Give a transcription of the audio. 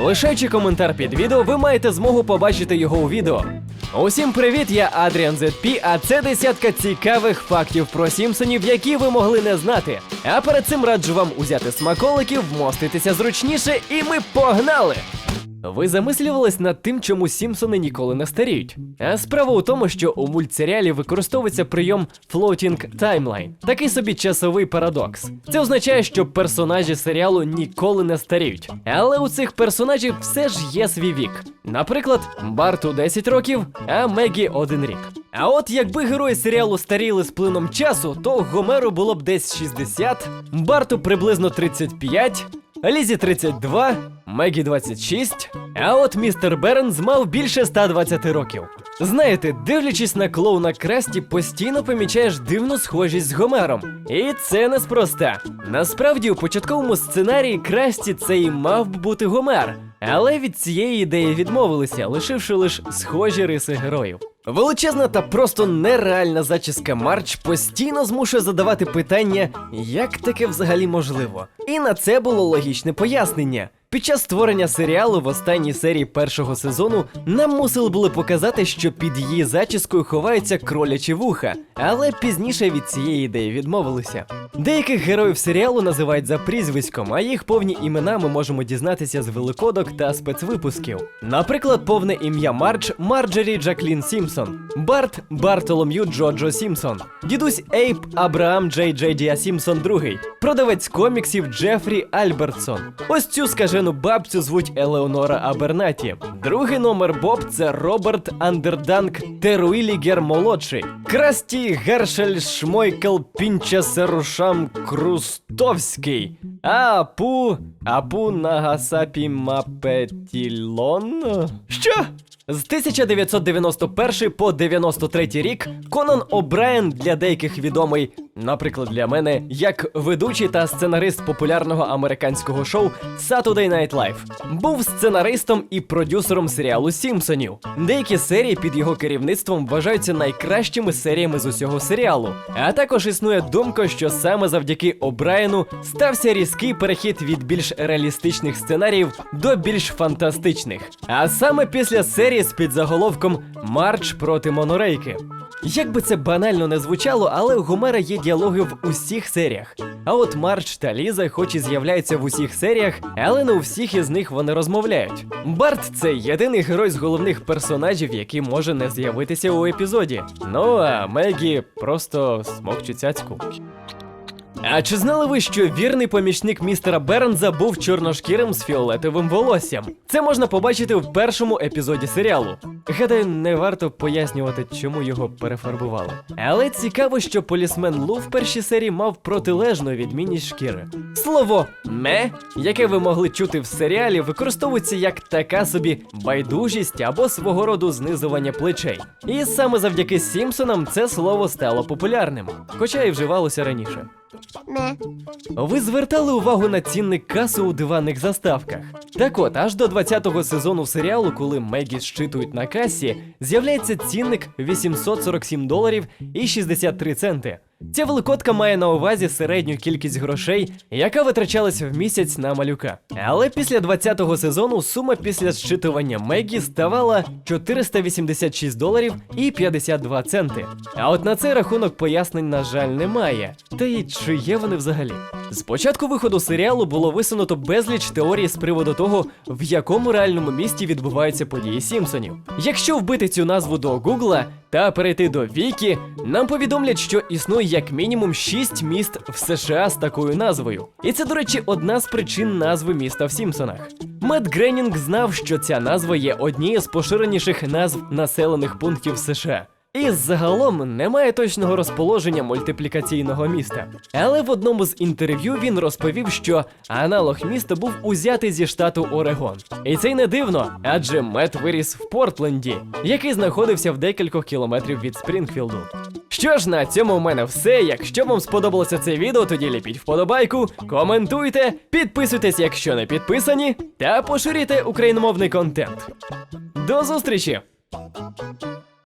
Лишаючи коментар під відео, ви маєте змогу побачити його у відео. Усім привіт, я Адріан ZP, а це десятка цікавих фактів про Сімпсонів, які ви могли не знати. А перед цим раджу вам узяти смаколиків, вмоститися зручніше, і ми погнали! Ви замислювались над тим, чому Сімпсони ніколи не старіють? А справа у тому, що у мультсеріалі використовується прийом Floating Timeline, такий собі часовий парадокс. Це означає, що персонажі серіалу ніколи не старіють. Але у цих персонажів все ж є свій вік. Наприклад, Барту 10 років, а Мегі 1 рік. А от якби герої серіалу старіли з плином часу, то Гомеру було б десь 60, Барту приблизно 35, Лізі 32, Мегі 26, а от містер Бернс мав більше 120 років. Знаєте, дивлячись на клоуна Красті, постійно помічаєш дивну схожість з Гомером. І це неспроста. Насправді, у початковому сценарії Красті це і мав би бути Гомер. Але від цієї ідеї відмовилися, лишивши лише схожі риси героїв. Величезна та просто нереальна зачіска Марч постійно змушує задавати питання, як таке взагалі можливо. І на це було логічне пояснення. Під час створення серіалу в останній серії першого сезону нам мусили були показати, що під її зачіскою ховаються кролячі вуха, але пізніше від цієї ідеї відмовилися. Деяких героїв серіалу називають за прізвиськом, а їх повні імена ми можемо дізнатися з великодок та спецвипусків. Наприклад, повне ім'я Марч Марджері Джаклін Сімпсон, Барт Бартолом'ю Джоджо Сімпсон, дідусь Ейп Абраам Джей Джей Діа Сімпсон II, продавець коміксів Джефрі Альбертсон. Ось цю скажену бабцю звуть Елеонора Абернаті. Другий номер Боб це Роберт Андерданк Теруїлігер молодший. Красті Гершель Шмойкел Пінча Крустовський. Апу Апу Нагасапі Мапетілон. Що? З 1991 по 93 рік Конан О'Брайен для деяких відомий, наприклад, для мене, як ведучий та сценарист популярного американського шоу Saturday Night Live. Був сценаристом і продюсером серіалу Сімпсонів. Деякі серії під його керівництвом вважаються найкращими серіями з усього серіалу. А також існує думка, що саме завдяки О'Брайену стався різкий перехід від більш реалістичних сценаріїв до більш фантастичних. А саме після серії з підзаголовком Марч проти монорейки. Як би це банально не звучало, але у Гомера є діалоги в усіх серіях. А от Марч та Ліза, хоч і з'являються в усіх серіях, але не у всіх із них вони розмовляють. Барт це єдиний герой з головних персонажів, який може не з'явитися у епізоді. Ну а Мегі просто смокче цяцьку. А чи знали ви, що вірний помічник містера Бернза був чорношкірим з фіолетовим волоссям? Це можна побачити в першому епізоді серіалу. Гадаю, не варто пояснювати, чому його перефарбували. Але цікаво, що полісмен Лу в першій серії мав протилежну відмінність шкіри. Слово ме, яке ви могли чути в серіалі, використовується як така собі байдужість або свого роду знизування плечей. І саме завдяки Сімпсонам це слово стало популярним, хоча і вживалося раніше. Ме. Ви звертали увагу на цінник каси у диванних заставках. Так от, аж до 20-го сезону серіалу, коли Мегі щитують на касі, з'являється цінник 847 доларів і 63 центи. Ця великодка має на увазі середню кількість грошей, яка витрачалася в місяць на малюка. Але після 20-го сезону сума після зчитування Мегі ставала 486 доларів і 52 центи. А от на цей рахунок пояснень, на жаль, немає. Та й чи є вони взагалі? З початку виходу серіалу було висунуто безліч теорій з приводу того, в якому реальному місті відбуваються події Сімпсонів. Якщо вбити цю назву до Гугла та перейти до Вікі, нам повідомлять, що існує як мінімум 6 міст в США з такою назвою. І це, до речі, одна з причин назви міста в Сімпсонах. Мед Гренінг знав, що ця назва є однією з поширеніших назв населених пунктів США. І загалом немає точного розположення мультиплікаційного міста. Але в одному з інтерв'ю він розповів, що аналог міста був узятий зі штату Орегон. І це й не дивно, адже Мет виріс в Портленді, який знаходився в декількох кілометрів від Спрінгфілду. Що ж, на цьому в мене все. Якщо вам сподобалося це відео, тоді ліпіть вподобайку, коментуйте, підписуйтесь, якщо не підписані, та поширюйте україномовний контент. До зустрічі!